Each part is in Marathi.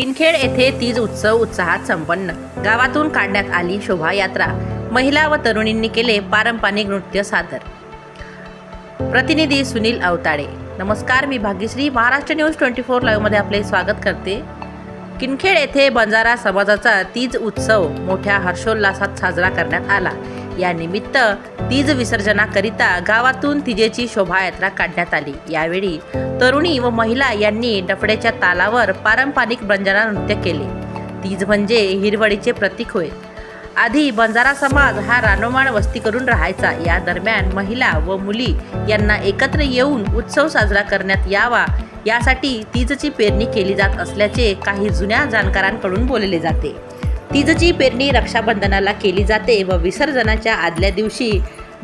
किनखेड येथे तीज उत्सव उत्साहात संपन्न. गावातून काढण्यात आली शोभायात्रा. महिला व तरुणींनी केले पारंपरिक नृत्य सादर. प्रतिनिधी सुनील अवताडे. नमस्कार मी Bhagyashree. Maharashtra news twenty four लाईव्हमध्ये आपले स्वागत करते. किनखेड येथे बंजारा समाजाचा तीज उत्सव मोठ्या हर्षोल्लासात साजरा करण्यात आला. या निमित्त तीज विसर्जनाकरिता गावातून तिजेची शोभायात्रा काढण्यात आली. यावेळी तरुणी व महिला यांनी डफड्याच्या तालावर पारंपरिक बंजारा नृत्य केले. तीज म्हणजे हिरवळीचे प्रतीक होय. आधी बंजारा समाज हा रानोमाण वस्ती करून राहायचा. या दरम्यान महिला व मुली यांना एकत्र येऊन उत्सव साजरा करण्यात यावा. यासाठी तीजची पेरणी केली जात असल्याचे काही जुन्या जाणकारांकडून बोलले जाते. तीजची पेरणी रक्षाबंधनाला केली जाते व विसर्जनाच्या आदल्या दिवशी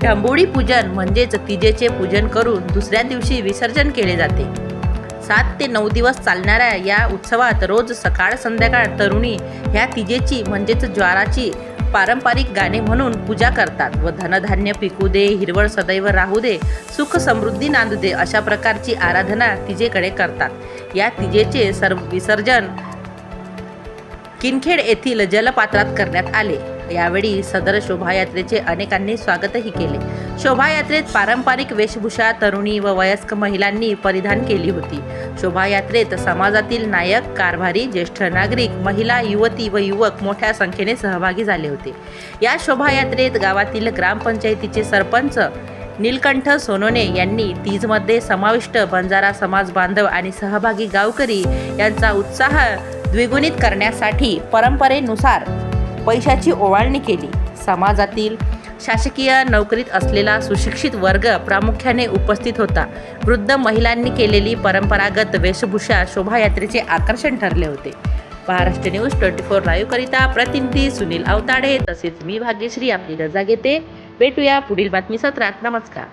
ढंबोळी पूजन म्हणजेच तिजेचे पूजन करून दुसऱ्या दिवशी विसर्जन केले जाते. सात ते नऊ दिवस चालणाऱ्या या उत्सवात रोज सकाळ संध्याकाळ तरुणी ह्या तिजेची म्हणजेच ज्वाराची पारंपरिक गाणे म्हणून पूजा करतात व धनधान्य पिकू दे हिरवळ सदैव राहू दे सुख समृद्धी नांदू दे अशा प्रकारची आराधना तिजेकडे करतात. या तिजेचे सर्व विसर्जन किनखेड येथील जलपात्रात करण्यात आले. यावेळी सदर शोभायात्रेचे अनेकांनी स्वागतही केले. शोभायात्रेत पारंपरिक वेशभूषा तरुणी व वयस्क महिलांनी परिधान केली होती. शोभायात्रेत समाजातील नायक कारभारी ज्येष्ठ नागरिक महिला युवती व युवक मोठ्या संख्येने सहभागी झाले होते. या शोभायात्रेत गावातील ग्रामपंचायतीचे सरपंच नीलकंठ सोनोने यांनी तीजमध्ये समाविष्ट बंजारा समाज बांधव आणि सहभागी गावकरी यांचा उत्साह द्विगुणित करण्यासाठी परंपरेनुसार पैशाची ओवाळणी केली. समाजातील शासकीय नोकरीत असलेला सुशिक्षित वर्ग प्रामुख्याने उपस्थित होता. वृद्ध महिलांनी केलेली परंपरागत वेशभूषा शोभायात्रेचे आकर्षण ठरले होते. महाराष्ट्र न्यूज ट्वेंटी फोर लाईव्हकरिता प्रतिनिधी सुनील अवताडे तसेच मी भाग्यश्री आपली रजा घेते. भेटूया पुढील बातमी सत्रात नमस्कार.